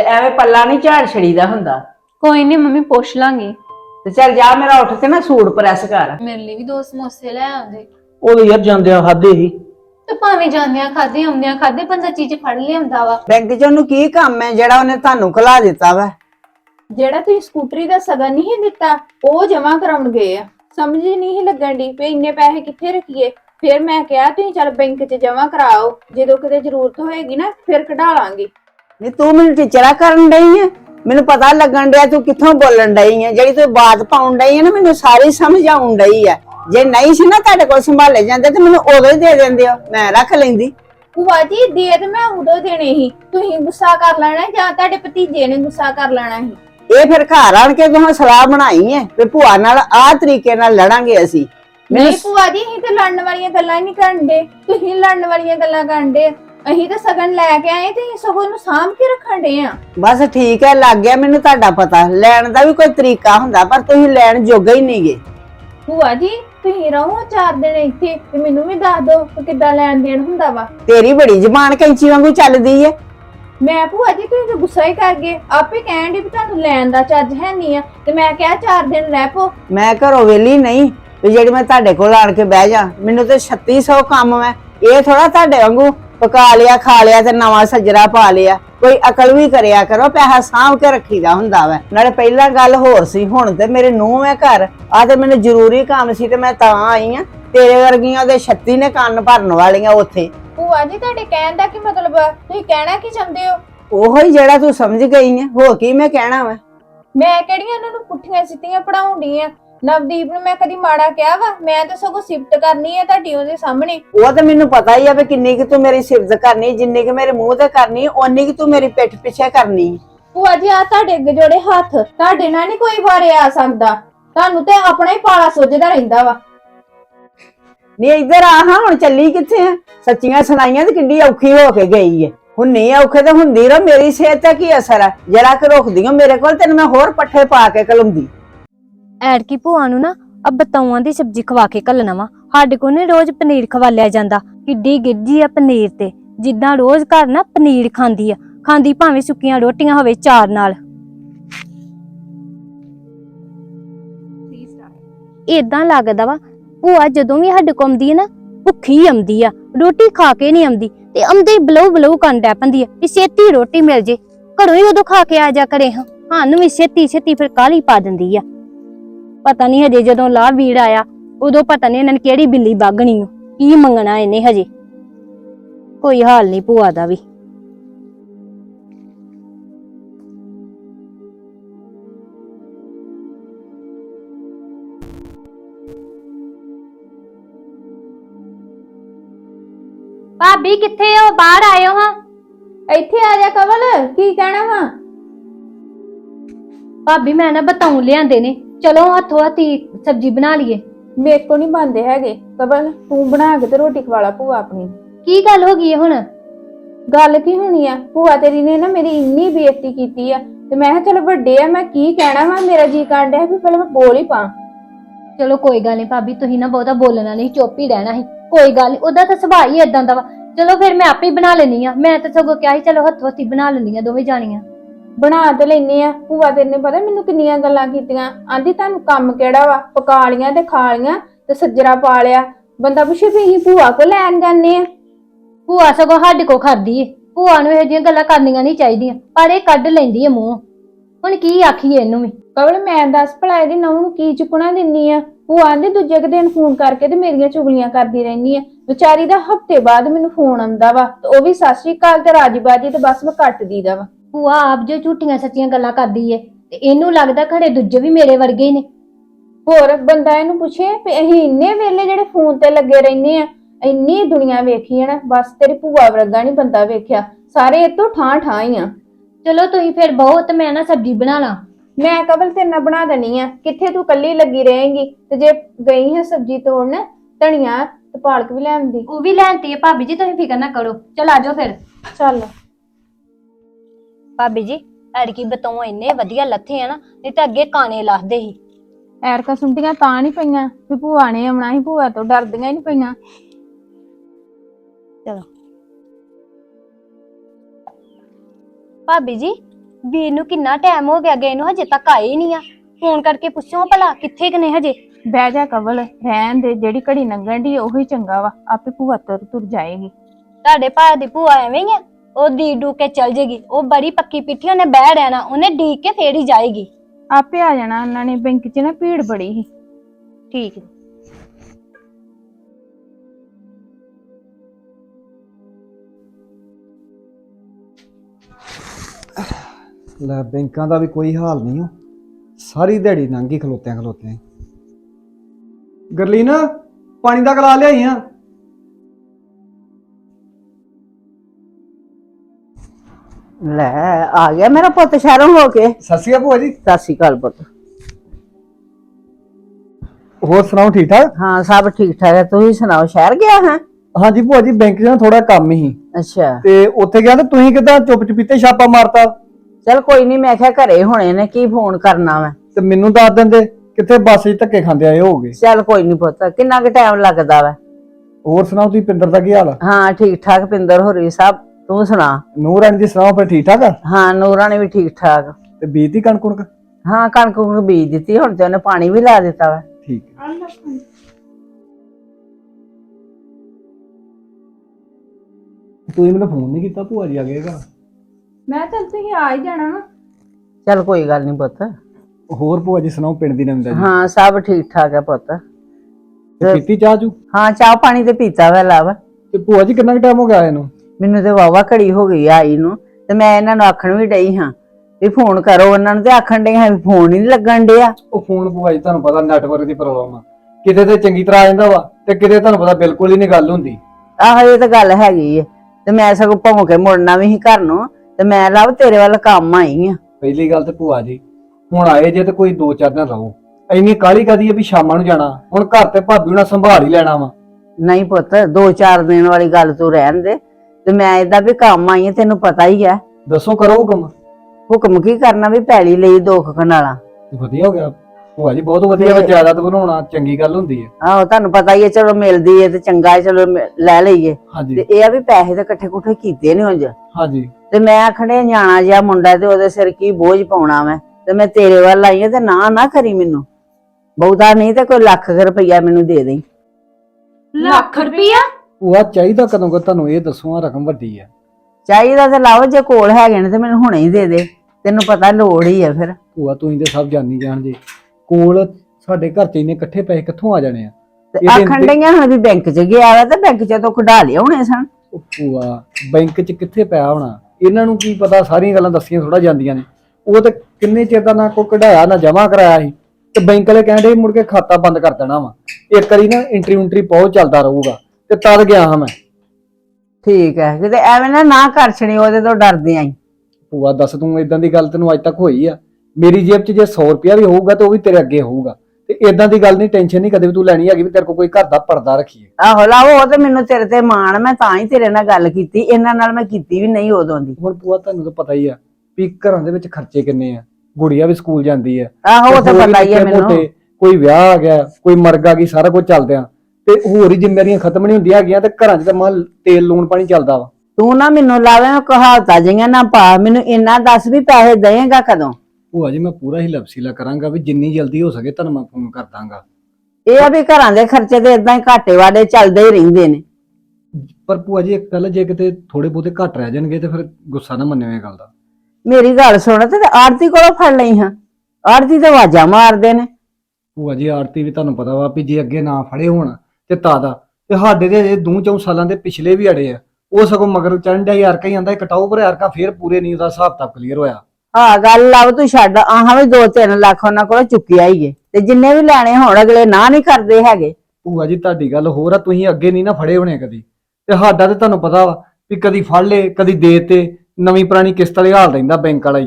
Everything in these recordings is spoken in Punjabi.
ਤੇ ਐਵੇਂ ਪੱਲਾ ਨਹੀਂ ਝਾੜ ਛੜੀਦਾ ਹੁੰਦਾ। ਕੋਈ ਨਹੀਂ ਮੰਮੀ ਪੁੱਛ ਲਾਂਗੀ। ਤੇ ਚੱਲ ਜਾ ਮੇਰਾ ਉੱਠ ਕੇ ਨਾ ਸੂਟ ਪ੍ਰੈਸ ਕਰ। ਮੇਰੇ ਲਈ ਵੀ ਦੋ ਸਮੋਸੇ ਲੈ ਆਉਂਦੇ। ਉਹ ਯਾਰ ਜਾਂਦਿਆਂ ਖਾਦੇ ਸੀ। ਤੇ ਭਾਵੇਂ ਜਾਂਦਿਆਂ ਖਾਦੇ ਆਉਂਦਿਆਂ ਖਾਦੇ ਬੰਦਾ ਚੀਜ਼ ਫੜ ਲਿਆਉਂਦਾ ਵਾ। ਬੈਂਕ 'ਚ ਉਹਨੂੰ ਕੀ ਕੰਮ ਹੈ ਜਿਹੜਾ ਉਹਨੇ ਤੁਹਾਨੂੰ ਖਲਾ ਦਿੱਤਾ ਵਾ? ਜਿਹੜਾ ਤੁਸੀਂ ਸਕੂਟਰੀ ਦਾ ਸਗਨ ਨਹੀਂ ਦਿੱਤਾ ਉਹ ਜਮਾ ਕਰਾਉਣ ਗਏ ਆ। ਸਮਝ ਹੀ ਨਹੀਂ ਲੱਗਣ ਦੀ ਵੀ ਇੰਨੇ ਪੈਸੇ ਕਿੱਥੇ ਰੱਖੀਏ। ਫਿਰ ਮੈਂ ਕਿਹਾ ਤੁਸੀਂ ਚੱਲ ਬੈਂਕ 'ਚ ਜਮਾ ਕਰਾਓ। ਜਦੋਂ ਕਿਤੇ ਜ਼ਰੂਰਤ ਹੋਏਗੀ ਨਾ ਫਿਰ ਕਢਾ ਲਾਂਗੇ। ਨਹੀਂ ਤੂੰ ਮੈਨੂੰ ਟੀਚਰਾ ਕਰਨ ਡਈ ਹੈ ਮੈਨੂੰ ਪਤਾ ਲੱਗਣ ਡਿਆ ਤੂੰ ਕਿੱਥੋਂ ਬੋਲਣ ਡਈ ਹੈ ਜਿਹੜੀ ਤੂੰ ਬਾਤ ਪਾਉਣ ਡਈ ਹੈ ਨਾ ਮੈਨੂੰ ਸਾਰੀ ਸਮਝ ਆਉਣ ਡਈ ਹੈ ਜੇ ਨਹੀਂ ਸੀ ਨਾ ਤੁਹਾਡੇ ਕੋਲ ਸੰਭਾਲੇ ਜਾਂਦੇ ਤੇ ਮੈਨੂੰ ਉਦੋਂ ਹੀ ਦੇ ਦਿੰਦੇ ਹੋ। ਮੈਂ ਰੱਖ ਲੈਂਦੀ। ਭੂਆ ਜੀ ਦੇ ਤੇ ਮੈਂ ਉਦੋਂ ਦੇਣੇ ਸੀ। ਤੁਸੀਂ ਗੁੱਸਾ ਕਰ ਲੈਣਾ ਜਾਂ ਤੁਹਾਡੇ ਭਤੀਜੇ ਨੇ ਗੁੱਸਾ ਕਰ ਲੈਣਾ ਸੀ? ਇਹ ਫਿਰ ਘਰ ਆਣ ਕੇ ਦੋਹਾਂ ਸਲਾਹ ਬਣਾਈ ਹੈ ਵੀ ਭੂਆ ਨਾਲ ਆਹ ਤਰੀਕੇ ਨਾਲ ਲੜਾਂਗੇ ਅਸੀਂ। ਨਹੀਂ ਭੂਆ ਜੀ ਅਸੀਂ ਤੇ ਲੜਨ ਵਾਲੀਆਂ ਗੱਲਾਂ ਹੀ ਨਹੀਂ ਕਰਦੇ ਤੁਸੀਂ ਲੜਨ ਵਾਲੀਆਂ ਗੱਲਾਂ ਕਰਦੇ ਅਸੀਂ ਤਾਂ ਸਗਨ ਲੈ ਕੇ ਆਏ ਤੇ ਸਗੋਂ ਨੂੰ ਸਾਂਭ ਕੇ ਰੱਖਣ ਦੇ ਆ। ਬਸ ਠੀਕ ਹੈ ਲੱਗ ਗਿਆ ਮੈਨੂੰ ਤੁਹਾਡਾ ਪਤਾ। ਲੈਣ ਦਾ ਵੀ ਕੋਈ ਤਰੀਕਾ ਹੁੰਦਾ ਪਰ ਤੁਸੀਂ ਲੈਣ ਜੋਗੇ ਹੀ ਨਹੀਂਗੇ। ਭੂਆ ਜੀ ਤੁਸੀਂ ਰਹੋ ਚਾਰ ਦਿਨ ਇੱਥੇ ਤੇ ਮੈਨੂੰ ਵੀ ਦੱਸ ਦਿਓ ਕਿ ਕਿੱਦਾਂ ਲੈਣ ਦੇਣ ਹੁੰਦਾ ਵਾ। ਤੇਰੀ ਬੜੀ ਜ਼ਬਾਨ ਕੈਂਚੀ ਵਾਂਗੂ ਚੱਲਦੀ ਹੈ ਮੈਂ ਭੂਆ ਜੀ ਤੁਸੀਂ ਤਾਂ ਗੁੱਸਾ ਹੀ ਕਰ ਗਏ। ਆਪੇ ਕਹਿਣ ਦੀ ਵੀ ਤੁਹਾਨੂੰ ਲੈਣ ਦਾ ਚੱਜ ਹੈ ਨਹੀਂ ਆ ਤੇ ਮੈਂ ਕਿਹਾ ਚਾਰ ਦਿਨ ਰਹਿ ਪੋ। ਮੈਂ ਘਰੋਂ ਵੇਲੀ ਨਹੀਂ ਵੀ ਜਿਹੜੀ ਮੈਂ ਤੁਹਾਡੇ ਕੋਲ ਆਣ ਕੇ ਬਹਿ ਜਾ ਮੈਨੂੰ ਤੇ 3600 ਕੰਮ ਹੈ ਇਹ ਥੋੜਾ ਤੁਹਾਡੇ ਵਾਂਗੂ ਪਕਾ ਲਿਆ ਖਾ ਲਿਆ ਤੇ ਨਵਾਂ ਸੱਜਰਾ ਪਾ ਲਿਆ। ਕੋਈ ਅਕਲ ਵੀ ਕਰਿਆ ਕਰੋ ਪੈਸਾ ਸਾਂਭ ਕੇ ਰੱਖੀਦਾ ਹੁੰਦਾ ਵਾ। ਨਾਲੇ ਪਹਿਲਾਂ ਗੱਲ ਹੋਰ ਸੀ ਹੁਣ ਤੇ ਮੇਰੇ ਨੂੰਹ ਹੈ ਘਰ। ਆ ਤੇ ਮੈਨੂੰ ਜ਼ਰੂਰੀ ਕੰਮ ਸੀ ਤੇ ਮੈਂ ਤਾਂ ਆਈ ਆ। ਤੇਰੇ ਵਰਗੀਆਂ ਦੇ 36 ਨੇ ਕੰਨ ਭਰਨ ਵਾਲੀਆਂ ਉੱਥੇ। ਭੂਆ ਜੀ ਤੁਹਾਡੇ ਕਹਿਣ ਦਾ ਕੀ ਮਤਲਬ ਆ? ਤੁਸੀਂ ਕਹਿਣਾ ਕੀ ਚਾਹੁੰਦੇ ਹੋ? ਉਹੋ ਹੀ ਜਿਹੜਾ ਤੂੰ ਸਮਝ ਗਈ ਹੈ ਹੋ ਕੀ ਮੈਂ ਕਹਿਣਾ ਵਾ? ਮੈਂ ਕਿਹੜੀਆਂ ਇਹਨਾਂ ਨੂੰ ਪੁੱਠੀਆਂ ਸਿੱਧੀਆਂ ਪੜਾਉਂਦੀ ਆ? ਨਵਦੀਪ ਨੂੰ ਮੈਂ ਕਦੀ ਮਾੜਾ ਕਿਹਾ ਵਾ? ਮੈਂ ਤਾਂ ਸਗੋਂ ਸਿਫਤ ਕਰਨੀ ਆ ਤੁਹਾਡੀ ਉਹਦੇ ਸਾਹਮਣੇ। ਉਹ ਤਾਂ ਮੈਨੂੰ ਪਤਾ ਹੀ ਆ ਵੀ ਕਿੰਨੀ ਕਿ ਤੂੰ ਮੇਰੀ ਸਿਫਤ ਕਰਨੀ ਜਿੰਨੀ ਕਿ ਮੇਰੇ ਮੂੰਹ ਤੇ ਕਰਨੀ ਓਨੀ ਕਿ ਤੂੰ ਮੇਰੀ ਪਿੱਠ ਪਿੱਛੇ ਕਰਨੀ। ਭੂਆ ਜੀ ਆ ਤੁਹਾਡੇ ਅੱਗੇ ਜੋੜੇ ਹੱਥ ਤੁਹਾਡੇ ਨਾਲ ਨਹੀਂ ਕੋਈ ਵਾਰੇ ਆ ਸਕਦਾ। ਤੁਹਾਨੂੰ ਤੇ ਆਪਣਾ ਹੀ ਪਾਲਾ ਸੁੱਝਦਾ ਰਹਿੰਦਾ ਵਾ। ਨਹੀਂ ਇੱਧਰ ਆ ਹਾਂ ਹੁਣ ਚੱਲੀ ਕਿੱਥੇ ਆ? ਸੱਚੀਆਂ ਸੁਣਾਈਆਂ ਤੇ ਕਿੱਡੀ ਔਖੀ ਹੋ ਕੇ ਗਈ ਏ। ਹੁਣ ਨਹੀਂ ਔਖੇ ਤੇ ਹੁੰਦੀ ਰੋ ਮੇਰੀ ਸਿਹਤ ਤੇ ਕੀ ਅਸਰ ਆ? ਜਰਾ ਕਿ ਰੁਕਦੀ ਓ ਮੇਰੇ ਕੋਲ ਤੈਨੂੰ ਮੈਂ ਹੋਰ ਪੱਠੇ ਪਾ ਕੇ ਕਲਉਂਦੀ ਐੜਕੀ ਭੂਆ ਨੂੰ ਨਾ ਆ ਬਤਾਉਆਂ ਦੀ ਸਬਜ਼ੀ ਖਵਾ ਕੇ ਘੱਲਣਾ ਵਾ। ਸਾਡੇ ਕੋਲ ਨੇ ਰੋਜ਼ ਪਨੀਰ ਖਵਾ ਲਿਆ ਜਾਂਦਾ। ਕਿੱਡੀ ਗਿੱਜੀ ਆ ਪਨੀਰ ਤੇ। ਜਿੱਦਾਂ ਰੋਜ਼ ਘਰ ਨਾ ਪਨੀਰ ਖਾਂਦੀ ਆ। ਖਾਂਦੀ ਭਾਵੇਂ ਸੁੱਕੀਆਂ ਰੋਟੀਆਂ ਹੋਵੇ ਚਾਰ ਨਾਲ। ਇਦਾਂ ਲੱਗਦਾ ਵਾ, ਭੂਆ ਜਦੋਂ ਵੀ ਸਾਡੇ ਕੋਲ ਆਉਂਦੀ ਹੈ ਨਾ, ਭੁੱਖੀ ਆਉਂਦੀ ਆ। ਰੋਟੀ ਖਾ ਕੇ ਨਹੀਂ ਆਉਂਦੀ ਤੇ ਆਉਂਦੇ ਬਲੂ ਬਲੂ ਕਰਨ ਡੈ ਪੈਂਦੀ ਆ ਵੀ ਛੇਤੀ ਰੋਟੀ ਮਿਲ ਜੇ। ਘਰੋਂ ਹੀ ਉਦੋਂ ਖਾ ਕੇ ਆ ਜਾ ਕਰੇ ਹਾਂ। ਸਾਨੂੰ ਵੀ ਛੇਤੀ ਛੇਤੀ ਫਿਰ ਕਾਲੀ ਪਾ ਦਿੰਦੀ ਆ। ਪਤਾ ਨਹੀਂ ਹਜੇ ਜਦੋਂ ਲਾਹ ਵੀੜ ਆਇਆ, ਉਦੋਂ ਪਤਾ ਨਹੀਂ ਇਹਨਾਂ ਨੇ ਕਿਹੜੀ ਬਿੱਲੀ ਬਾਗਣੀ ਓ ਕੀ ਮੰਗਣਾ ਇਹਨੇ ਹਜੇ। ਕੋਈ ਹਾਲ ਨਹੀਂ ਭੂਆ ਦਾ ਵੀ। ਭਾਬੀ, ਕਿੱਥੇ ਹੋ ਬਾਹਰ ਆਇਓ ਹਾਂ। ਇੱਥੇ ਆ ਜਾ ਕਵਲ, ਕੀ ਕਹਿਣਾ ਵਾ? ਭਾਬੀ, ਮੈਂ ਨਾ ਬਤਾਉ ਲਿਆਂਦੇ ਨੇ। ਚਲੋ ਹੱਥੋਂ ਹੱਥੀ ਸਬਜ਼ੀ ਬਣਾ ਲਈਏ। ਮੇਰੇ ਕੋ ਨਹੀਂ ਬੰਦੇ ਹੈਗੇ ਕਵਲ ਤੂੰ ਬਣਾ ਕੇ ਤੇ ਰੋਟੀ ਖਵਾ ਲਾ ਭੂਆ ਆਪਣੀ। ਨੂੰ। ਕੀ ਗੱਲ ਹੋ ਗਈ ਹੈ ਹੁਣ? ਗੱਲ ਕੀ ਹੋਣੀ ਆ? ਭੂਆ ਤੇਰੀ ਨੇ ਨਾ ਮੇਰੀ ਇੰਨੀ ਬੇਇੱਜ਼ਤੀ ਕੀਤੀ ਆ ਤੇ ਮੈਂ ਕਿਹਾ ਚਲ ਵੱਡੇ ਆ ਮੈਂ ਕੀ ਕਹਿਣਾ ਵਾ? ਮੇਰਾ ਜੀ ਕਰਨ ਡਿਆ ਵੀ ਪਹਿਲਾਂ ਮੈਂ ਬੋਲ ਹੀ ਪਾ। ਚਲੋ ਕੋਈ ਗੱਲ ਨਹੀਂ ਭਾਬੀ ਤੁਸੀਂ ਨਾ ਬਹੁਤਾ ਬੋਲਣਾ ਨਹੀਂ ਚੁੱਪ ਹੀ ਰਹਿਣਾ ਸੀ। ਕੋਈ ਗੱਲ ਨਹੀਂ ਉਹਦਾ ਤਾਂ ਸੁਭਾਅ ਹੀ ਇਦਾਂ ਦਾ ਵਾ। ਚਲੋ ਫਿਰ ਮੈਂ ਆਪੇ ਹੀ ਬਣਾ ਲੈਣੀ ਆ। ਮੈਂ ਤਾਂ ਸਗੋਂ ਕਿਹਾ ਸੀ ਚਲੋ ਹੱਥੋਂ ਹੱਥੀ ਬਣਾ ਲੈਂਦੀਆਂ ਦੋਵੇਂ ਜਾਣੀਆਂ। ਬਣਾ ਤੇ ਲੈਨੇ ਆ। ਭੂਆ ਤੇਰੇ ਨੇ ਪਤਾ ਮੈਨੂੰ ਕਿੰਨੀਆਂ ਗੱਲਾਂ ਕੀਤੀਆਂ। ਆਂਦੀ ਤੁਹਾਨੂੰ ਕੰਮ ਕਿਹੜਾ ਵਾ? ਪਕਾ ਲੀਆਂ ਤੇ ਖਾ ਲੀਆਂ ਤੇ ਸੱਜਰਾ ਪਾ ਲਿਆ ਬੰਦਾ ਪੁੱਛੇ ਵੀ ਅਸੀਂ ਭੂਆ ਕੋ ਲੈਣ ਜਾਂਦੇ ਆ। ਭੂਆ ਸਗੋਂ ਸਾਡੇ ਕੋ ਖਾਦੀ ਏ। ਭੂਆ ਨੂੰ ਇਹੋ ਜਿਹੀਆਂ ਗੱਲਾਂ ਕਰਨੀਆਂ ਨਹੀਂ ਚਾਹੀਦੀਆਂ ਪਰ ਇਹ ਕੱਢ ਲੈਂਦੀ ਏ ਮੂੰਹ। ਹੁਣ ਕੀ ਆਖੀਏ ਇਹਨੂੰ ਵੀ? ਕਵਲ ਮੈਂ ਦੱਸ ਭਲਾ ਇਹਦੀ ਨਹੁੰ ਨੂੰ ਕੀ ਚੁੱਕਣਾ ਦਿੰਨੀ ਆ? ਭੂਆ ਆਂਦੀ ਦੂਜੇ ਕੁ ਦਿਨ ਫੋਨ ਕਰਕੇ ਤੇ ਮੇਰੀਆਂ ਚੁਗਲੀਆਂ ਕਰਦੀ ਰਹਿੰਦੀ ਆ। ਵਿਚਾਰੀ ਦਾ ਹਫ਼ਤੇ ਬਾਅਦ ਮੈਨੂੰ ਫੋਨ ਆਉਂਦਾ ਵਾ ਤੇ ਉਹ ਵੀ ਸਤਿ ਸ਼੍ਰੀ ਅਕਾਲ ਤੇ ਰਾਜੀ ਬਾਜੀ ਤੇ ਬਸ ਮੈਂ ਕੱਟ ਦੀਦਾ ਵਾ। ਭੂਆ ਆਪ ਜੋ ਝੂਠੀਆਂ ਸੱਚੀਆਂ ਗੱਲਾਂ ਕਰਦੀ ਏ ਤੇ ਇਹਨੂੰ ਲੱਗਦਾ ਖੜੇ ਦੂਜੇ ਵੀ ਮੇਰੇ ਵਰਗੇ ਹੀ ਨੇ। ਹੋਰ ਬੰਦਾ ਇਹਨੂੰ ਪੁੱਛੇ ਵੀ ਅਸੀਂ ਇੰਨੇ ਵੇਲੇ ਜਿਹੜੇ ਫੋਨ ਤੇ ਲੱਗੇ ਰਹਿੰਦੇ ਆ ਇੰਨੀ ਦੁਨੀਆ ਵੇਖੀ ਹੈ ਨਾ ਬਸ ਤੇਰੀ ਭੂਆ ਵਰਗਾ ਨਹੀਂ ਬੰਦਾ ਵੇਖਿਆ ਸਾਰੇ ਇਹ ਤੋਂ ਠਾਂ ਠਾਂ ਹੀ ਆ। ਚਲੋ ਤੁਸੀਂ ਫਿਰ ਬਹੁਤ ਮੈਂ ਨਾ ਸਬਜ਼ੀ ਬਣਾ ਲਾਂ। ਮੈਂ ਕਬਲ ਤੇ ਨਾ ਬਣਾ ਦੇਣੀ ਆ ਕਿੱਥੇ ਤੂੰ ਕੱਲੀ ਲੱਗੀ ਰਹੇਂਗੀ ਤੇ ਜੇ ਗਈ ਹੈ ਸਬਜ਼ੀ ਤੋੜਨ ਧਨੀਆ ਤੇ ਪਾਲਕ ਵੀ ਲੈ ਆਉਂਦੀ ਉਹ ਵੀ ਲੈਣਤੀ ਏ ਭਾਬੀ ਜੀ ਤੁਸੀਂ ਫਿਕਰ ਨਾ ਕਰੋ ਚਲ ਆਜੋ ਫਿਰ। ਚੱਲ। ਭਾਬੀ ਜੀ ਐੜਕੀ ਬਤੋਂ ਇੰਨੇ ਵਧੀਆ ਲੱਥੇ ਆ ਨਾ ਨਹੀਂ ਤਾਂ ਅੱਗੇ ਕਾਣੇ ਲਾਹਦੇ ਸੀ। ਐਰਕਾ ਸੁੰਡੀਆਂ ਤਾਂ ਨਹੀਂ ਪਈਆਂ ਵੀ ਭੂਆ ਨੇ ਆਉਣਾ ਸੀ ਭੂਆ ਤੋਂ ਡਰਦੀਆਂ ਹੀ ਨਹੀਂ ਪਈਆਂ। ਚਲੋ। ਭਾਬੀ ਜੀ ਵੀਰ ਨੂੰ ਕਿੰਨਾ ਟਾਈਮ ਹੋ ਗਿਆ ਗਏ ਨੂੰ ਹਜੇ ਤੱਕ ਆਏ ਨਹੀਂ ਆ। ਫੋਨ ਕਰਕੇ ਪੁੱਛੋ ਭਲਾ ਕਿੱਥੇ ਕਨੇ ਹਜੇ? ਬਹਿ ਜਾ ਕਵਲ ਰਹਿਣ ਦੇ ਜਿਹੜੀ ਘੜੀ ਲੰਘਣ ਦੀ ਉਹੀ ਚੰਗਾ ਵਾ ਆਪੇ ਭੂਆ ਤੁਰ ਤੁਰ ਜਾਏਗੀ। ਤੁਹਾਡੇ ਭਾ ਦੀ ਭੂਆ ਐਵੇਂ ਹੀ ਆ? ਉਹ ਦੀ ਡੂ ਕੇ ਚੱਲ ਜੇਗੀ। ਉਹ ਬੜੀ ਪੱਕੀ ਪਿੱਠੀ ਉਹਨੇ ਬਹਿ ਰਹਿਣਾ ਉਹਨੇ ਡੀਕ ਕੇ ਫੇਰ ਹੀ ਜਾਏਗੀ। ਆਪੇ ਆ ਜਾਣਾ ਉਹਨਾਂ ਨੇ ਬੈਂਕ 'ਚ ਨਾ ਭੀੜ ਬੜੀ ਸੀ। ਠੀਕ। ਹੈ ਲੈ ਬੈਂਕਾਂ ਦਾ ਵੀ ਕੋਈ ਹਾਲ ਨਹੀਂ ਹੋ ਸਾਰੀ ਦਿਹਾੜੀ ਲੰਘੀ ਖਲੋਤਿਆਂ ਖਲੋਤਿਆਂ। ਗਰਲੀਨ ਪਾਣੀ ਦਾ ਗਲਾ ਲਿਆਈ ਆ? ਲੈ ਆ ਗਿਆ ਮੇਰਾ ਪੁੱਤ ਸ਼ਹਿਰੋਂ ਹੋ ਕੇ। ਸਤਿ ਸ਼੍ਰੀ ਅਕਾਲ ਭੂਆ ਜੀ। ਸਤਿ ਸ਼੍ਰੀ ਅਕਾਲ ਪੁੱਤ। ਹੋਰ ਸੁਣਾਓ ਠੀਕ ਠਾਕ? ਹਾਂ ਸਭ ਠੀਕ ਠਾਕ ਹੈ। ਤੁਸੀਂ ਸੁਣਾਓ ਸ਼ਹਿਰ ਗਿਆ ਹੈ? ਹਾਂਜੀ ਭੂਆ ਜੀ ਬੈਂਕ 'ਚ ਨਾ ਥੋੜਾ ਕੰਮ ਹੀ ਅੱਛਾ। ਤੇ ਉੱਥੇ ਗਿਆ ਤੇ ਤੁਸੀਂ ਕਿਦਾਂ ਚੁੱਪ ਚਪੀਤੇ ਛਾਪਾ ਮਾਰਤਾ? ਚਲ ਕੋਈ ਨਹੀਂ ਮੈਂ ਕਿਹਾ ਘਰੇ ਹੋਣੇ ਨੇ ਕੀ ਫੋਨ ਕਰਨਾ ਮੈਂ ਤੇ ਮੈਨੂੰ ਦੱਸ ਦਿੰਦੇ ਕਿੱਥੇ ਬੱਸ 'ਚ ਧੱਕੇ ਖਾਂਦੇ ਆਏ ਹੋਗੇ ਚਲ ਕੋਈ ਨਹੀਂ ਪੁੱਤ ਕਿੰਨਾ ਕੁ ਟਾਈਮ ਲੱਗਦਾ ਵਾ? ਹੋਰ ਸੁਣਾਓ ਤੁਸੀਂ ਪਿੰਦਰ ਦਾ ਕੀ ਹਾਲ ਆ? ਹਾਂ ਠੀਕ ਠਾਕ ਪਿੰਦਰ ਹੋਰੀ ਸਾਹਿਬ ਤੂੰ ਸੁਣਾ। ਨੂਰ ਰਾਣੀ ਦੀ ਸੁਣਾਓ ਫਿਰ ਠੀਕ ਠਾਕ ਆ? ਹਾਂ ਨੂਰਾਂ ਨੇ ਵੀ ਠੀਕ ਠਾਕ। ਤੇ ਬੀਜਤੀ ਕਣਕ ਕੁਣਕ ਹਾਂ ਕਣਕ ਕੁਣਕ ਬੀਜ ਦਿੱਤੀ ਹੁਣ ਤੇ ਉਹਨੇ ਪਾਣੀ ਵੀ ਲਾ ਦਿੱਤਾ ਵਾ। ਠੀਕ। ਹੈ ਤੁਸੀਂ ਮੈਨੂੰ ਫੋਨ ਨਹੀਂ ਕੀਤਾ ਭੂਆ ਜੀ ਆ ਗਏ ਘਰ? ਮੈਂ ਤਾਂ ਤੁਸੀਂ ਆ ਹੀ ਜਾਣਾ ਵਾ। ਚਲ ਕੋਈ ਗੱਲ ਨਹੀਂ ਪੁੱਤ। ਹੋਰ ਭੂਆ ਜੀ ਸੁਣਾਓ ਪਿੰਡ ਦੀ ਨਵੀਂ ਜੀ? ਹਾਂ ਸਭ ਠੀਕ ਠਾਕ ਹੈ ਪੁੱਤ। ਤੇ ਪੀਤੀ ਚਾਹ ਚੂ? ਹਾਂ ਚਾਹ ਪਾਣੀ ਤੇ ਪੀਤਾ ਵਾ ਲਵ ਤੇ ਭੂਆ ਜੀ ਕਿੰਨਾ ਟਾਈਮ ਹੋ ਗਿਆ ਇਹਨੂੰ? ਮੈਨੂੰ ਤੇ ਵਾਵਾ ਘੜੀ ਹੋ ਗਈ ਆਈ ਨੂੰ ਤੇ ਮੈਂ ਇਹਨਾਂ ਨੂੰ ਆਖਣ ਵੀ ਡਈ ਹਾਂ ਵੀ ਫੋਨ ਕਰੋ ਉਹਨਾਂ ਨੂੰ ਤੇ ਆਖਣ ਡਈ ਹਾਂ ਵੀ ਫੋਨ ਹੀ ਨਹੀਂ ਲੱਗਣ ਡਿਆ। ਉਹ ਫੋਨ ਭੂਆ ਜੀ ਤੁਹਾਨੂੰ ਪਤਾ ਨੈਟਵਰਕ ਦੀ ਪ੍ਰੋਬਲਮ ਆ। ਕਿਤੇ ਤੇ ਚੰਗੀ ਤਰ੍ਹਾਂ ਆ ਜਾਂਦਾ ਵਾ ਤੇ ਕਿਤੇ ਤੁਹਾਨੂੰ ਪਤਾ ਬਿਲਕੁਲ ਹੀ ਨਹੀਂ ਗੱਲ ਹੁੰਦੀ। ਆਹੋ ਇਹ ਤਾਂ ਗੱਲ ਹੈਗੀ ਏ ਤੇ ਮੈਂ ਸਗੋਂ ਭੌਂ ਕੇ ਮੁੜਨਾ ਵੀ ਸੀ ਘਰ ਨੂੰ ਤੇ ਮੈਂ ਲਵ ਤੇਰੇ ਵੱਲ ਕੰਮ ਆਈ ਆ। ਪਹਿਲੀ ਗੱਲ ਤੇ ਭੂਆ ਜੀ ਹੁਣ ਆਏ ਜੇ ਤੇ ਕੋਈ 2-4 ਦਿਨ ਰਹੋ। ਇੰਨੀ ਕਾਲੀ ਕਦੀ ਆ ਵੀ ਸ਼ਾਮਾਂ ਨੂੰ ਜਾਣਾ ਹੁਣ ਘਰ ਤੇ ਭਾਬੀ ਹੁਣਾਂ ਸੰਭਾਲ ਹੀ ਲੈਣਾ ਵਾ। ਨਹੀਂ ਪੁੱਤ ਦੋ ਚਾਰ ਦਿਨ ਵਾਲੀ ਗੱਲ ਤੂੰ ਰਹਿਣ ਦੇ। ਤੇ ਮੈਂ ਇਹਦਾ ਵੀ ਕੰਮ ਆਈ ਆ ਤੈਨੂੰ ਪਤਾ ਹੀ ਆ। ਦੱਸੋ ਕਰੋ ਹੁਕਮ। ਹੁਕਮ ਕੀ ਕਰਨਾ ਵੀ ਪੈਲੀ ਲਈ ਦੋ ਕੁ ਕਨਾਲਾਂ ਵਧੀਆ ਹੋ ਗਿਆ। ਭੂਆ ਜੀ ਬਹੁਤ ਵਧੀਆ ਵਾ ਜਾਇਦਾਦ ਬਣਾਉਣਾ ਚੰਗੀ ਗੱਲ ਹੁੰਦੀ ਹੈ ਆਹੋ ਤੁਹਾਨੂੰ ਪਤਾ ਹੀ ਹੈ ਚਲੋ ਮਿਲਦੀ ਏ ਤੇ ਚੰਗਾ ਹੈ ਚਲੋ ਮ- ਲੈ ਲਈਏ। ਤੇ ਹਾਂਜੀ ਇਹ ਆ ਵੀ ਪੈਸੇ ਤਾਂ ਇਕੱਠੇ ਕੁੱਠੇ ਕੀਤੇ ਨਹੀਂ ਉਂਝ। ਹਾਂਜੀ। ਤੇ ਮੈਂ ਆਖਣੇ ਨਿਆਣਾ ਜਿਹਾ ਮੁੰਡਾ ਤੇ ਉਹਦੇ ਸਿਰ ਕੀ ਬੋਝ ਪਾਉਣਾ ਮੈਂ ਤੇ ਮੈਂ ਤੇਰੇ ਵੱਲ ਆਈ ਆ ਤੇ ਨਾ ਨਾ ਕਰੀ ਮੈਨੂੰ। ਬਹੁਤਾ ਨਹੀਂ ਤੇ ਕੋਈ ਲੱਖ ਕੁ ਰੁਪਈਆ ਮੈਨੂੰ ਦੇ ਦੇਈ। ਲੱਖ ਰੁਪਈਆ? ਭੂਆ ਚਾਹੀਦਾ ਕਦੋਂ ਕੋ ਤੁਹਾਨੂੰ ਇਹ ਦੱਸੋ ਆ ਰਕਮ ਵੱਡੀ ਹੈ ਚਾਹੀਦਾ ਤੇ ਲਾਓ ਜੇ ਕੋਲ ਹੈਗੇ ਨੇ ਤੇ ਮੈਨੂੰ ਹੁਣੇ ਹੀ ਦੇ ਦੇ। ਤੈਨੂੰ ਪਤਾ ਲੋੜ ਹੀ ਆ ਫਿਰ। ਭੂਆ ਤੁਸੀਂ ਤੇ ਸਭ ਜਾਣੀ ਜਾਣ ਜੀ। ਕੋਲ ਸਾਡੇ ਘਰ ਚ ਇੰਨੇ ਇਕੱਠੇ ਪੈਸੇ ਕਿੱਥੋਂ ਆ ਜਾਣੇ ਆ? ਤੇ ਇਹਦੇ ਆਖਣ ਤੇ- ਡਈਆਂ ਹੁਣ ਵੀ ਬੈਂਕ 'ਚ ਗਿਆ ਵਾ ਤੇ ਬੈਂਕ 'ਚ ਤੋਂ ਕਢਾ ਲਿਆਉਣੇ ਸਨ। ਉਹ ਭੂਆ ਬੈਂਕ ਚ ਕਿੱਥੇ ਪਿਆ ਹੋਣਾ? ਇਹਨਾਂ ਨੂੰ ਕੀ ਪਤਾ? ਸਾਰੀਆਂ ਗੱਲਾਂ ਦੱਸੀਆਂ ਥੋੜਾ ਜਾਂਦੀਆਂ ਨੇ। ਉਹ ਤੇ ਕਿੰਨੇ ਚਿਰ ਦਾ ਨਾ ਕੋ ਕਢਾਇਆ ਨਾ ਜਮਾ ਕਰਾਇਆ ਸੀ। ਤੇ ਬੈਂਕ ਵਾਲੇ ਕਹਿੰਦੇ ਮੁੜ ਕੇ ਖਾਤਾ ਬੰਦ ਕਰ ਦੇਣਾ ਵਾ। ਇੱਕ ਵਾਰੀ ਨਾ ਐਂਟਰੀ ਉਂਟਰੀ ਬਹੁਤ ਚੱਲਦਾ ਰਹੂਗਾ। ਤੇ ਤਦ ਗਿਆ ਹਾਂ ਮੈਂ। ਠੀਕ ਹੈ ਕਿਤੇ ਐਵੇਂ ਨਾ ਨਾ ਕਰ ਛਣੀ ਉਹਦੇ ਤੋਂ ਡਰਦੀ ਆਂ ਭੂਆ ਦੱਸ ਤੂੰ ਇਦਾਂ ਦੀ ਗੱਲ ਤੈਨੂੰ ਅੱਜ ਤੱਕ ਹੋਈ ਆ? ਮੇਰੀ ਜੇਬ 'ਚ ਜੇ 100 ਰੁਪਿਆ ਵੀ ਹੋਊਗਾ ਤੇ ਉਹ ਵੀ ਤੇਰੇ ਅੱਗੇ ਹੋਊਗਾ। ਤੇ ਇਦਾਂ ਦੀ ਗੱਲ ਨਹੀਂ ਟੈਨਸ਼ਨ ਨਹੀਂ ਕਦੇ ਵੀ ਤੂੰ ਲੈਣੀ ਹੈਗੀ ਵੀ ਤੇਰੇ ਕੋਲ ਕੋਈ ਘਰ ਦਾ ਪਰਦਾ ਰੱਖੀਏ। ਆਹੋ ਲਾਓ ਉਹ ਤੇ ਮੈਨੂੰ ਤੇਰੇ ਤੇ ਮਾਣ ਮੈਂ ਤਾਂ ਹੀ ਤੇਰੇ ਨਾਲ ਗੱਲ ਕੀਤੀ। ਇਹਨਾਂ ਨਾਲ ਮੈਂ ਕੀਤੀ ਵੀ ਨਹੀਂ ਉਦੋਂ ਦੀ। ਹੁਣ ਭੂਆ ਤੁਹਾਨੂੰ ਤਾਂ ਪਤਾ ਹੀ ਆ ਵੀ ਘਰਾਂ ਦੇ ਵਿੱਚ ਖਰਚੇ ਕਿੰਨੇ ਆ। ਗੁੜੀਆ ਵੀ ਸਕੂਲ ਜਾਂਦੀ ਆ। ਆਹੋ ਉਹ ਤਾਂ ਹੋਰ ਵੀ ਪਤਾ ਹੀ ਹੈ ਨਿੱਕੇ ਮੈਨੂੰ। ਮੋਟੇ, ਕੋਈ ਵਿਆਹ ਆ ਗਿਆ ਕੋਈ ਮਰਗ ਆ ਗਈ ਸਾਰਾ ਕੁਝ ਚੱਲਦੇ ਆ ਤੇ ਹੋਰ ਹੀ ਜ਼ਿੰਮੇਵਾਰੀਆਂ ਖਤਮ ਨਹੀਂ ਹੁੰਦੀਆਂ ਹੈਗੀਆਂ ਤੇ ਘਰਾਂ 'ਚ ਤਾਂ ਮਾਲ ਤੇਲ ਲੂਣ ਪਾਣੀ ਚੱਲਦਾ ਵਾ। ਤੂੰ ਨਾ ਮੈਨੂੰ ਲਾਵੇਂ ਕਹਾਵਤਾਂ ਜਿਹੀਆਂ ਨਾ ਪਾ। ਮੈਨੂੰ ਇੰਨਾ ਦੱਸ ਵੀ ਪੈਸੇ ਦੇਏਗਾ ਕਦੋਂ? ਭੂਆ ਜੀ ਮੈਂ ਪੂਰਾ ਹੀ ਲਪਸੀਲਾ ਕਰਾਂਗਾ ਵੀ ਜਿੰਨੀ ਜਲਦੀ ਹੋ ਸਕੇ ਤੁਹਾਨੂੰ ਮੈਂ ਫੋਨ ਕਰ ਦਾਂਗਾ। ਇਹ ਆ ਵੀ ਘਰਾਂ ਦੇ ਖਰਚੇ ਤੇ ਇਦਾਂ ਹੀ ਘਾਟੇ ਵਾੜੇ ਚੱਲਦੇ ਹੀ ਰਹਿੰਦੇ ਨੇ। ਪਰ ਭੂਆ ਜੀ ਇੱਕ ਗੱਲ ਜੇ ਕਿਤੇ ਥੋੜੇ ਬਹੁਤੇ ਘੱਟ ਰਹਿ ਜਾਣਗੇ ਤੇ ਫਿਰ ਗੁੱਸਾ ਨਾ ਮੰਨਿਓ ਇਹ ਗੱਲ ਦਾ। ਮੇਰੀ ਗੱਲ ਸੁਣ ਤੇ ਆਰਤੀ ਕੋਲੋਂ ਫੜ ਲਈ ਹਾਂ। ਆਰਤੀ ਤੇ ਆਵਾਜ਼ਾਂ ਮਾਰਦੇ ਨੇ। ਭੂਆ ਜੀ ਆਰਤੀ ਵੀ ਤੁਹਾਨੂੰ ਪਤਾ ਵਾ ਵੀ ਜੇ ਅੱਗੇ ਨਾ ਫੜੇ ਹੋਣ ਤੇ ਤਾਦਾ ਤੇ ਸਾਡੇ ਦੇ ਅਜੇ ਦੋ ਚੌਂ ਸਾਲਾਂ ਦੇ ਪਿਛਲੇ ਵੀ ਅੜੇ ਆ। ਉਹ ਸਗੋਂ ਮਗਰ ਚੜਨ ਡਿਆ ਯਾਰ ਕਈ ਆਂਦਾ ਕਟਾਓ ਪਰ ਯਾਰ ਕਾ ਫੇਰ ਪੂਰੇ ਨਹੀਂ ਉਹਦਾ ਹਿਸਾਬ ਤਾਂ ਕਲੀਅਰ ਹੋਇਆ। ਹਾਂ ਗੱਲ ਲਾਓ ਤੂੰ ਛੱਡ। ਆਹਾਂ ਵੀ 2-3 ਲੱਖ ਉਹਨਾਂ ਕੋਲੋਂ ਚੁੱਕਿਆ ਹੀ ਏ ਤੇ ਜਿੰਨੇ ਵੀ ਲੈਣੇ ਹੋਣ ਅਗਲੇ ਨਾ ਨਹੀਂ ਕਰਦੇ ਹੈਗੇ। ਭੂਆ ਜੀ ਤੁਹਾਡੀ ਗੱਲ ਹੋਰ ਆ ਤੁਸੀਂ ਅੱਗੇ ਨਹੀਂ ਨਾ ਫੜੇ ਹੋਣੇ ਕਦੀ। ਤੇ ਸਾਡਾ ਤੇ ਤੁਹਾਨੂੰ ਪਤਾ ਵਾ ਵੀ ਕਦੀ ਫੜ ਲੇ ਕਦੀ ਦੇ ਤੇ ਨਵੀਂ ਪੁਰਾਣੀ ਕਿਸ਼ਤ ਵਾਲੇ ਹਾਲ ਰਹਿੰਦਾ ਬੈਂਕ ਵਾਲਾ ਹੀ।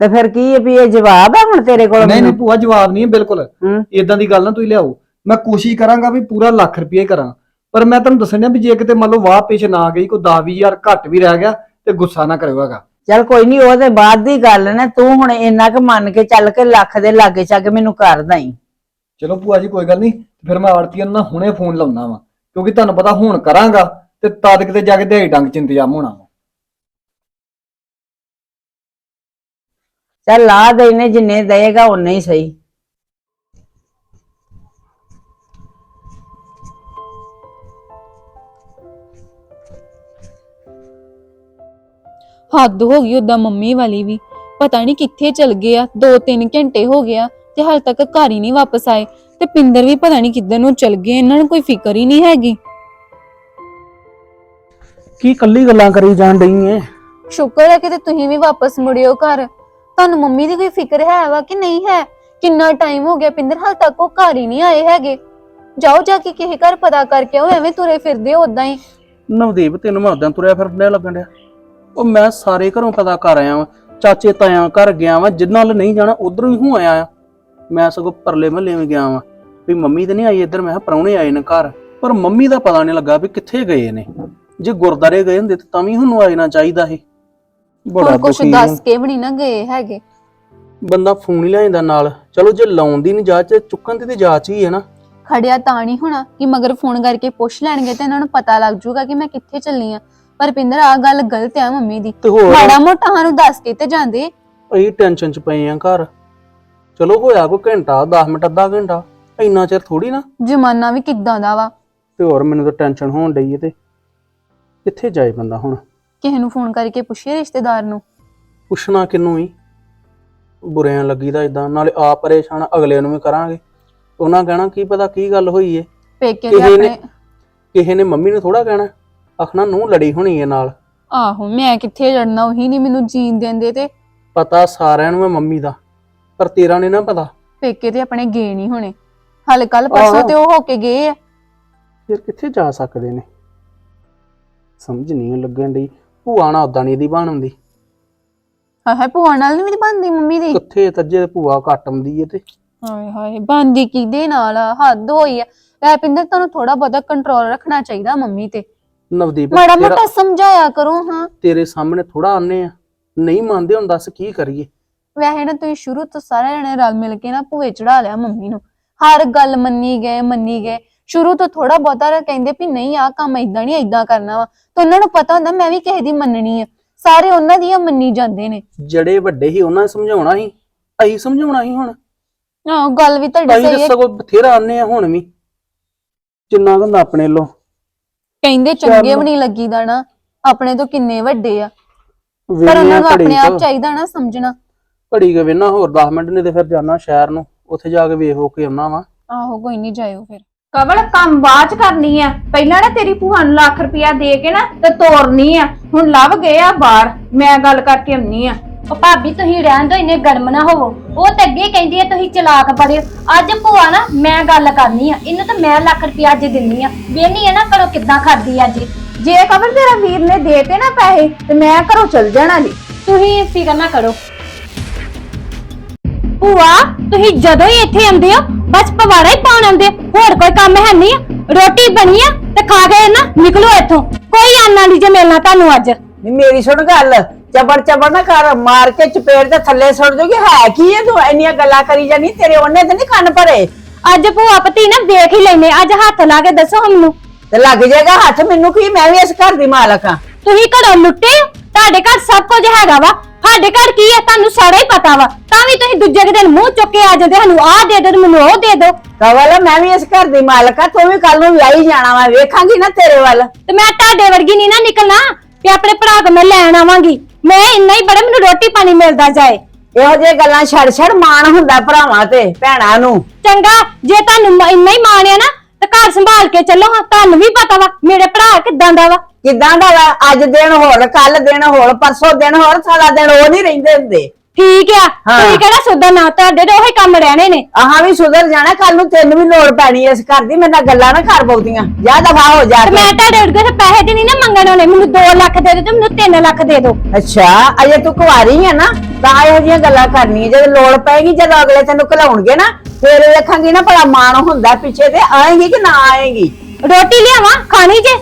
ਤੇ ਫਿਰ ਕੀ ਹੈ ਵੀ ਇਹ ਜਵਾਬ ਹੈ ਹੁਣ ਤੇਰੇ ਕੋਲ ਨਹੀਂ ਨਹੀਂ ਭੂਆ ਜਵਾਬ ਨਹੀਂ ਹੈ ਬਿਲਕੁਲ। ਹੂੰ। ਇਦਾਂ ਦੀ ਗੱਲ ਨਾ ਤੁਸੀਂ ਲਿਆਓ। ਮੈਂ ਕੋਸ਼ਿਸ਼ ਕਰਾਂਗਾ ਵੀ ਪੂਰਾ ਲੱਖ ਰੁਪਏ ਕਰਾਂ। ਪਰ ਮੈਂ ਤੁਹਾਨੂੰ ਦੱਸਣ ਡਿਆ ਵੀ ਜੇ ਕਿਤੇ ਮੰਨ ਲਓ ਵਾਹ ਪੇਸ਼ ਨਾ ਗਈ ਕੋਈ 10 20000 ਘੱਟ ਵੀ ਰਹਿ ਗਿਆ ਤੇ ਗੁੱਸਾ ਨਾ ਕਰਿਓ ਹੈਗਾ। ਚੱਲ ਕੋਈ ਨਹੀਂ ਉਹਦੇ ਬਾਅਦ ਦੀ ਗੱਲ ਨੇ ਤੂੰ ਹੁਣ ਇੰਨਾ ਕੁ ਮੰਨ ਕੇ ਚੱਲ ਕੇ ਲੱਖ ਦੇ ਲਾਗੇ ਚੱਕ ਮੈਨੂੰ ਕਰ ਦਈ। ਚਲੋ ਭੂਆ ਜੀ ਕੋਈ ਗੱਲ ਨਹੀਂ ਫਿਰ ਮੈਂ ਆੜਤੀਆਂ ਨੂੰ ਨਾ ਹੁਣੇ ਫੋਨ ਲਾਉਣਾ ਵਾ ਕਿਉਂਕਿ ਤੁਹਾਨੂੰ ਪਤਾ ਹੁਣ ਕਰਾਂਗਾ ਤੇ ਤਦ ਕਿਤੇ ਜਾ ਕੇ ਦਿਹਾੜੀ ਡੰਗ ਚ ਇੰਤਜ਼ਾਮ ਹੋਣਾ ਵਾ। ਚੱਲ ਲਾ ਦੇ ਇਹਨੇ ਜਿੰਨੇ ਦੇਗਾ ਉਨੇ ਹੀ ਸਹੀ। ਹੱਦ ਹੋ ਗਈ ਉਦਾਂ ਮੰਮੀ ਵਾਲੀ ਵੀ। ਪਤਾ ਨਹੀਂ ਕਿੱਥੇ ਚਲ ਗਏ ਆ। 2-3 ਘੰਟੇ ਹੋ ਗਿਆ ਤੇ ਹਾਲ ਤੱਕ ਘਰ ਹੀ ਨਹੀਂ ਵਾਪਸ ਆਏ। ਤੇ ਪਿੰਦਰ ਵੀ ਪਤਾ ਨਹੀਂ ਕਿੱਧਰ ਨੂੰ ਚਲ ਗਏ। ਇਹਨਾਂ ਨੂੰ ਕੋਈ ਫਿਕਰ ਹੀ ਨਹੀਂ ਹੈਗੀ। ਕੀ ਕੱਲੀ ਗੱਲਾਂ ਕਰੀ ਜਾਣ ਡਈ ਏ? ਸ਼ੁਕਰ ਹੈ ਕਿ ਤੇ ਤੁਸੀਂ ਵੀ ਵਾਪਸ ਮੁੜਿਓ ਘਰ। ਤੁਹਾਨੂੰ ਮੰਮੀ ਦੀ ਕੋਈ ਫਿਕਰ ਹੈ ਵਾ ਕਿ ਨਹੀਂ ਹੈ? ਕਿੰਨਾ ਟਾਈਮ ਹੋ ਗਿਆ ਪਿੰਦਰ ਹਾਲ ਤੱਕ ਉਹ ਘਰ ਹੀ ਨਹੀਂ ਆਏ ਹੈਗੇ। ਜਾਓ ਜਾ ਕੇ ਕਿਸੇ ਘਰ ਪਤਾ ਕਰਕੇ ਆਓ ਐਵੇਂ ਤੁਰੇ ਫਿਰਦੇ ਹੋ ਉਦਾਂ ਹੀ। ਨਵਦੀਪ ਤੈਨੂੰ ਮੈਂ ਉਦਾਂ ਤੁਰਿਆ ਫਿਰਦਾ ਲੱਗਣ ਡਿਆ। ਉਹ ਮੈਂ ਸਾਰੇ ਘਰੋਂ ਪਤਾ ਕਰ ਆਇਆ ਵਾਂ ਚਾਚੇ ਤਾਇਆਂ ਘਰ ਗਿਆ ਵਾਂ ਜਿੰਨਾਂ ਨਾਲ ਨਹੀਂ ਜਾਣਾ ਉਧਰੋਂ ਹੀ ਹੂੰ ਆਇਆ। ਆ ਮੈਂ ਸਗੋਂ ਪਰਲੇ ਮਹੱਲੇ ਵਿੱਚ ਗਿਆ ਵਾਂ ਵੀ ਮੰਮੀ ਤੇ ਨਹੀਂ ਆਈ ਇੱਧਰ ਮੈਂ ਕਿਹਾ ਪ੍ਰਾਹੁਣੇ ਆਏ ਨੇ ਘਰ ਪਰ ਮੰਮੀ ਦਾ ਪਤਾ ਨਹੀਂ ਲੱਗਾ ਵੀ ਕਿੱਥੇ ਗਏ ਨੇ। ਜੇ ਗੁਰਦਾਰੇ ਗਏ ਹੁੰਦੇ ਤਾਂ ਵੀ ਹੁਣ ਆਇਨਾ ਚਾਹੀਦਾ ਸੀ। ਬੜਾ ਹੁਣ ਕੁਛ ਦੁਖੀ। ਦੱਸ ਕੇ ਵੀ ਨਹੀਂ ਨਾ ਗਏ ਹੈਗੇ। ਬੰਦਾ ਫੋਨ ਹੀ ਲੈ ਜਾਂਦਾ ਨਾਲ ਚਲੋ ਜੇ ਲਾਉਣ ਦੀ ਨਹੀਂ ਜਾਂਚ ਚੁੱਕਣ ਦੀ ਤੇ ਜਾਂਚ ਹੀ ਹੈ ਨਾ। ਖੜਿਆ ਤਾਂ ਨਹੀਂ ਹੋਣਾ ਕਿ ਮਗਰ ਫੋਨ ਕਰਕੇ ਪੁੱਛ ਲੈਣਗੇ ਤੇ ਇਹਨਾਂ ਨੂੰ ਪਤਾ ਲੱਗ ਜਾਊਗਾ ਕਿ ਮੈਂ ਕਿੱਥੇ ਚੱਲੀ ਆ। ਪਰ ਪਿੰਦਰ ਆ ਗੱਲ ਗਲਤ ਆ ਮੰਮੀ ਦੀ। ਤੇ ਹੋਰ? ਮਾੜਾ ਮੋਟਾ ਸਾਨੂੰ ਦੱਸ ਕੇ ਤੇ ਜਾਂਦੇ। ਅਸੀਂ ਟੈਨਸ਼ਨ ਚ ਪਏ ਆ ਘਰ। ਚਲੋ ਹੋਇਆ ਕੋਈ ਘੰਟਾ 10 ਮਿੰਟ ਅੱਧਾ ਘੰਟਾ। ਇੰਨਾ ਚਿਰ ਥੋੜੀ ਨਾ। ਜ਼ਮਾਨਾ ਵੀ ਕਿੱਦਾਂ ਦਾ ਵਾ? ਤੇ ਹੋਰ ਮੈਨੂੰ ਤਾਂ ਟੈਨਸ਼ਨ ਹੋਣ ਡਈ ਏ ਤੇ। ਕਿੱਥੇ ਜਾਏ ਬੰਦਾ ਹੁਣ? ਕਿਸੇ ਨੂੰ ਫੋਨ ਕਰਕੇ ਪੁੱਛੇ ਰਿਸ਼ਤੇਦਾਰ ਨੂੰ। ਪੁੱਛਣਾ ਕਿੰਨੂੰ ਹੀ ਬੁਰਿਆਂ ਲੱਗੀਦਾ ਇਦਾਂ ਨਾਲੇ ਆ ਪਰੇਸ਼ਾਨ ਅਗਲੇ ਨੂੰ ਵੀ ਕਰਾਂਗੇ। ਉਹਨਾਂ ਕਹਿਣਾ ਕੀ ਪਤਾ ਕੀ ਗੱਲ ਹੋਈ ਏ? ਪੇਕੇ ਕਿਸੇ ਨੇ- ਆਪਣੇ ਕਿਸੇ ਨੇ ਮੰਮੀ ਨੂੰ ਥੋੜਾ ਕਹਿਣਾ। ਆਖਣਾ ਨੂੰ ਲੜੀ ਹੋਣੀ ਏ ਨਾਲ। ਆਹੋ ਮੈਂ ਕਿੱਥੇ ਜੜਨਾ ਉਹੀ ਨਹੀਂ ਮੈਨੂੰ ਜੀਣ ਦਿੰਦੇ ਤੇ। ਪਤਾ ਸਾਰਿਆਂ ਨੂੰ ਹੈ ਮੰਮੀ ਦਾ ਪਰ ਤੇਰਾ ਨਹੀਂ ਨਾ ਪਤਾ। ਪੇਕੇ ਤੇ ਆਪਣੇ ਗਏ ਨਹੀਂ ਹੋਣੇ। ਹਾਲੇ ਕੱਲ ਪਰਸੋਂ ਆਹੋ। ਤੇ ਉਹ ਹੋ ਕੇ ਗਏ ਆ। ਫਿਰ ਕਿੱਥੇ ਜਾ ਸਕਦੇ ਨੇ? ਸਮਝ ਨਹੀਂ ਲੱਗਣ ਡਈ ਭੂਆ ਨਾਲ ਉਦਾਂ ਨਹੀਂ ਦੀ ਬਣ ਹੁੰਦੀ ਹਾਏ ਭੂਆ ਨਾਲ ਨਹੀਂ ਮੇਰੀ ਬਣਦੀ ਮੰਮੀ ਦੀ? ਕਿੱਥੇ ਤੱਜੇ ਭੂਆ ਘੱਟ ਆਉਂਦੀ ਏ ਤੇ। ਹਾਏ ਹਾਏ ਬਣਦੀ ਕਿਹਦੇ ਨਾਲ ਆ? ਹੱਦ ਹੋਈ ਆ। ਐ ਪਿੰਦਰ ਤੁਹਾਨੂੰ ਥੋੜਾ ਬਹੁਤਾ ਕੰਟਰੋਲ ਰੱਖਣਾ ਚਾਹੀਦਾ ਮੰਮੀ ਤੇ। ਨਵਦੀਪ ਮਾੜਾ ਤੇਰਾ- ਮੋਟਾ ਸਮਝਾਇਆ ਕਰੋ ਹਾਂ। ਤੇਰੇ ਸਾਹਮਣੇ ਥੋੜਾ ਆਨੇ ਆ। ਨਹੀਂ ਮੰਨਦੇ ਹੁਣ ਦੱਸ ਕੀ ਕਰੀਏ। ਵੈਸੇ ਨਾ ਤੁਸੀਂ ਸ਼ੁਰੂ ਤੋਂ ਸਾਰੇ ਜਣੇ ਰਲ ਮਿਲ ਕੇ ਨਾ ਭੂਏ ਚੜਾ ਲਿਆ ਮੰਮੀ ਨੂੰ। ਹਰ ਗੱਲ ਮੰਨੀ ਗਏ ਮੰਨੀ ਗਏ। ਸ਼ੁਰੂ ਤੋਂ ਥੋੜਾ ਬਹੁਤਾ ਕਹਿੰਦੇ ਵੀ ਨਹੀਂ ਆਹ ਕੰਮ ਇਦਾਂ ਨਹੀਂ ਇਦਾਂ ਕਰਨਾ ਵਾ। ਤਾਂ ਉਹਨਾਂ ਨੂੰ ਪਤਾ ਹੁੰਦਾ ਮੈਂ ਵੀ ਕਿਸੇ ਦੀ ਮੰਨਣੀ ਆ। ਸਾਰੇ ਉਹਨਾਂ ਦੀਆਂ ਮੰਨੀ ਜਾਂਦੇ ਨੇ। ਜਿਹੜੇ ਵੱਡੇ ਸੀ ਉਹਨਾਂ ਨੇ ਸਮਝਾਉਣਾ ਸੀ। ਅਸੀਂ ਸਮਝਾਉਣਾ ਸੀ ਹੁਣ। ਆਹ ਗੱਲ ਵੀ ਤੁਹਾਡੀ ਅਸੀਂ ਸਹੀ ਹੈ। ਸਗੋਂ ਬਥੇਰਾ ਆਨੇ ਆ ਹੁਣ ਵੀ। ਜਿੰਨਾ ਕੁ ਹੁੰਦਾ ਆਪਣੇ ਲੋ। ਕਹਿੰਦੇ ਚੰਗੇ। ਵੀ ਨਹੀਂ ਲੱਗੀਦਾ ਨਾ ਆਪਣੇ ਤੋਂ ਕਿੰਨੇ ਵੱਡੇ ਆ। ਪਰ ਉਹਨਾਂ ਨੂੰ ਘੜੀ ਆਪਣੇ ਆਪ ਚਾਹੀਦਾ ਨਾ ਸਮਝਣਾ। ਘੜੀ ਕੇ ਵੇਨਾ ਹੋਰ 10 ਮਿੰਟ ਨਹੀਂ ਤੇ ਫਿਰ ਜਾਣਾ ਸ਼ਹਿਰ ਨੂੰ ਉੱਥੇ ਜਾ ਕੇ ਵੇਖ ਹੋ ਕੇ ਆਉਣਾ ਵਾ। ਆਹੋ ਕੋਈ ਨਹੀਂ ਜਾਇਓ ਫਿਰ। ਕਵਲ ਕੰਮ ਬਾਅਦ ਚ ਕਰਨੀ ਆ। ਪਹਿਲਾਂ ਨਾ ਤੇਰੀ ਭੂਆ ਨੂੰ ਲੱਖ ਰੁਪਇਆ ਦੇ ਕੇ ਨਾ ਤੇ ਤੋਰਨੀ ਆ। ਹੁਣ ਲੱਭ ਗਏ ਆ ਬਾਹਰ ਮੈਂ ਗੱਲ ਕਰਕੇ ਆਉਣੀ ਆ। ਉਹ ਭਾਬੀ ਤੁਸੀਂ ਰਹਿਣ ਦੋ ਇੰਨੇ ਗਰਮ ਨਾ ਹੋਵੋ। ਉਹ ਤੇ ਅੱਗੇ ਕਹਿੰਦੀ ਹੈ ਤੁਸੀਂ ਚਲਾਕ ਬੜੇ ਹੋ। ਅੱਜ ਭੂਆ ਨਾ ਮੈਂ ਗੱਲ ਕਰਨੀ ਆ। ਇਹਨੂੰ ਤਾਂ ਮੈਂ ਲੱਖ ਰੁਪਇਆ ਅੱਜ ਦਿੰਨੀ ਆ। ਵੇਹਨੀ ਆ ਨਾ ਕਰੋ ਕਿੱਦਾਂ ਕਰਦੀ ਆ ਅੱਜ? ਜੇ ਕਵਲ ਤੇਰਾ ਵੀਰ ਨੇ ਦੇਤੇ ਨਾ ਪੈਸੇ ਤੇ ਮੈਂ ਘਰੋਂ ਚਲ ਜਾਣਾ ਜੀ ਤੁਸੀਂ ਫਿਕਰ ਨਾ ਕਰੋ। ਭੂਆ ਤੁਸੀਂ ਜਦੋਂ ਹੀ ਇੱਥੇ ਆਉਂਦੇ ਹੋ ਬਸ ਪਵਾੜਾ ਹੀ ਪਾਉਣ ਆਉਂਦੇ ਹੋ। ਹੋਰ ਕੋਈ ਕੰਮ ਹੈ ਨਹੀਂ ਆ। ਰੋਟੀ ਬਣੀ ਆ ਤੇ ਖਾ ਕੇ ਨਾ ਨਿਕਲੋ ਇੱਥੋਂ। ਕੋਈ ਆਨਾ ਨਹੀਂ ਜੇ ਮਿਲਣਾ ਤੁਹਾਨੂੰ ਅੱਜ। ਨੀ ਮੇਰੀ ਸੁਣ ਗੱਲ। ਚਬੜ ਚਬੜ ਨਾ ਕਰ ਮਾਰ ਕੇ ਚਪੇੜ ਤੇ ਥੱਲੇ ਸੁੱਟ ਜੂਗੀ ਹੈ ਕੀ ਹੈ ਤੂੰ? ਇੰਨੀਆਂ ਗੱਲਾਂ ਕਰੀ ਜਾਨੀ ਤੇਰੇ ਉਹਨੇ ਤੇ ਨਹੀਂ ਕੰਨ ਭਰੇ। ਅੱਜ ਭੂਆ ਪਤੀ ਨਾ ਵੇਖ ਹੀ ਲੈਨੇ ਅੱਜ ਹੱਥ ਲਾ ਕੇ ਦੱਸੋ ਮੈਨੂੰ ਤੇ ਲੱਗ ਜਾਏਗਾ ਹੱਥ ਮੈਨੂੰ ਕੀ ਮੈਂ ਵੀ ਇਸ ਘਰ ਦੀ ਮਾਲਕ ਆ ਤੁਸੀਂ ਘਰੋਂ ਲੁੱਟੇ ਹੋ? ਤੁਹਾਡੇ ਘਰ ਸਭ ਕੁਝ ਹੈਗਾ ਵਾ। ਸਾਡੇ ਘਰ ਕੀ ਹੈ ਤੁਹਾਨੂੰ ਸਾਰਾ ਹੀ ਪਤਾ ਵਾ। ਤਾਂ ਵੀ ਤੁਸੀਂ ਦੂਜੇ ਕੁ ਦਿਨ ਮੂੰਹ ਚੁੱਕ ਕੇ ਆ ਜਾਂਦੇ ਸਾਨੂੰ ਆਹ ਦੇ ਦਿਓ ਤੇ ਮੈਨੂੰ ਉਹ ਦੇ ਦਿਓ। ਕਵਲ ਮੈਂ ਵੀ ਇਸ ਘਰ ਦੀ ਮਾਲਕ ਆ ਤੂੰ ਵੀ ਕੱਲ ਨੂੰ ਵਿਆਹੀ ਜਾਣਾ ਵਾ। ਵੇਖਾਂਗੀ ਨਾ ਤੇਰੇ ਵੱਲ। ਤੇ ਮੈਂ ਤੁਹਾਡੇ ਵਰਗੀ ਨਹੀਂ ਨਾ ਨਿਕਲਣਾ ਤੇ ਆਪਣੇ ਭਰਾ ਕੋ ਮੈਂ ਲੈਣ ਆਵਾਂਗੀ। ਮੈਂ ਇੰਨਾ ਹੀ ਬੜਾ ਮੈਨੂੰ ਰੋਟੀ ਪਾਣੀ ਮਿਲਦਾ ਜਾਏ। ਇਹੋ ਜਿਹੇ ਗੱਲਾਂ ਛੜ ਛੜ ਮਾਣ ਹੁੰਦਾ ਭਰਾਵਾਂ ਤੇ ਭੈਣਾਂ ਨੂੰ। ਚੰਗਾ ਜੇ ਤੁਹਾਨੂੰ ਮ- ਇੰਨਾ ਹੀ ਮਾਣਿਆ ਨਾ ਤੇ ਘਰ ਸੰਭਾਲ ਕੇ ਚੱਲੋ ਹਾਂ ਤੁਹਾਨੂੰ ਵੀ ਪਤਾ ਵਾ ਮੇਰੇ ਭਰਾ ਕਿਦਾਂ ਦਾ ਵਾ। ਕਿਦਾਂ ਦਾ ਵਾ? ਅੱਜ ਦਿਨ ਹੋਰ ਕੱਲ ਦਿਨ ਹੋਰ ਪਰਸੋਂ ਦਿਨ ਹੋਰ ਸਾਰਾ ਦਿਨ ਉਹ ਨਹੀਂ ਰਹਿੰਦੇ ਹੁੰਦੇ। ਠੀਕ ਆ ਹਾਂ। ਤੁਸੀਂ ਕਿਹੜਾ ਸੁਧਰ ਨਾ ਤੁਹਾਡੇ ਤੇ ਉਹੀ ਕੰਮ ਰਹਿਣੇ ਨੇ। ਆਹਾਂ ਵੀ ਸੁਧਰ ਜਾਣਾ ਕੱਲ ਨੂੰ ਤੈਨੂੰ ਵੀ ਲੋੜ ਪੈਣੀ ਐ ਇਸ ਘਰ ਦੀ ਮੇਰੇ ਨਾਲ ਗੱਲਾਂ ਨਾ ਕਰ ਬਹੁਤੀਆਂ। ਜਾ ਦਫਾ ਹੋ ਜਾ ਤੇ ਕੇ। ਮੈਂ ਤੁਹਾਡੇ ਵਰਗੇ ਦੇ ਪੈਸੇ ਤੇ ਨਹੀਂ ਨਾ ਮੰਗਣ ਵਾਲੇ ਮੈਨੂੰ 2 ਲੱਖ ਦੇ ਦਿਓ ਤੇ ਮੈਨੂੰ 3 ਲੱਖ ਦੇ ਦਿਓ। ਅੱਛਾ ਅਜੇ ਤੂੰ ਕੁਆਰੀ ਆ ਨਾ ਤਾਂ ਇਹੋ ਜਿਹੀਆਂ ਗੱਲਾਂ ਕਰਨੀਆਂ ਜਦੋਂ ਲੋੜ ਪਏਗੀ ਜਦੋਂ ਅਗਲੇ ਤੈਨੂੰ ਘਲਾਉਣਗੇ ਨਾ ਫੇਰ ਵੇਖਾਂਗੀ ਨਾ ਭਲਾ ਮਾਣ ਹੁੰਦਾ ਪਿੱਛੇ ਤੇ ਆਏਗੀ ਕਿ ਨਾ ਆਏਗੀ। ਰੋਟੀ ਲਿਆਵਾਂ ਖਾਣੀ ਜੇ?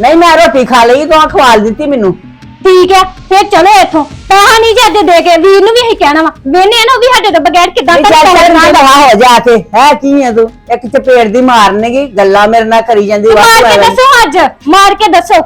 ਨਹੀਂ ਮੈਂ ਰੋਟੀ ਖਾ ਲਈ ਤੂੰ ਖਵਾਲ ਦਿੱਤੀ ਮੈਨੂੰ। ਠੀਕ ਹੈ ਫਿਰ ਚਲੋ ਇੱਥੋਂ। ਪੈਸਾ ਨਹੀਂ ਜੇ ਦੇ ਕੇ ਵੀਰ ਨੂੰ ਵੀ ਇਹੀ ਕਹਿਣਾ ਵਾ। ਵੇਨੇ ਆ ਨਾ ਉਹ ਵੀ ਸਾਡੇ ਤੋਂ ਬਗੈਰ ਕਿਦਾਂ ਚੱਲ ਚੱਲ ਨਾ ਦਵਾ ਹੋ ਜਾ ਕੇ। ਹੈ ਕੀ ਹੈ ਤੂੰ? ਇੱਕ ਚਪੇੜ ਦੀ ਮਾਰਨੇਗੀ ਗੱਲਾਂ ਮੇਰੇ ਨਾਲ ਕਰੀ ਜਾਂਦੀ ਮਾਰ ਵਾਹ ਕੇ ਦੱਸੋ ਅੱਜ ਮਾਰ ਕੇ ਦੱਸੋ।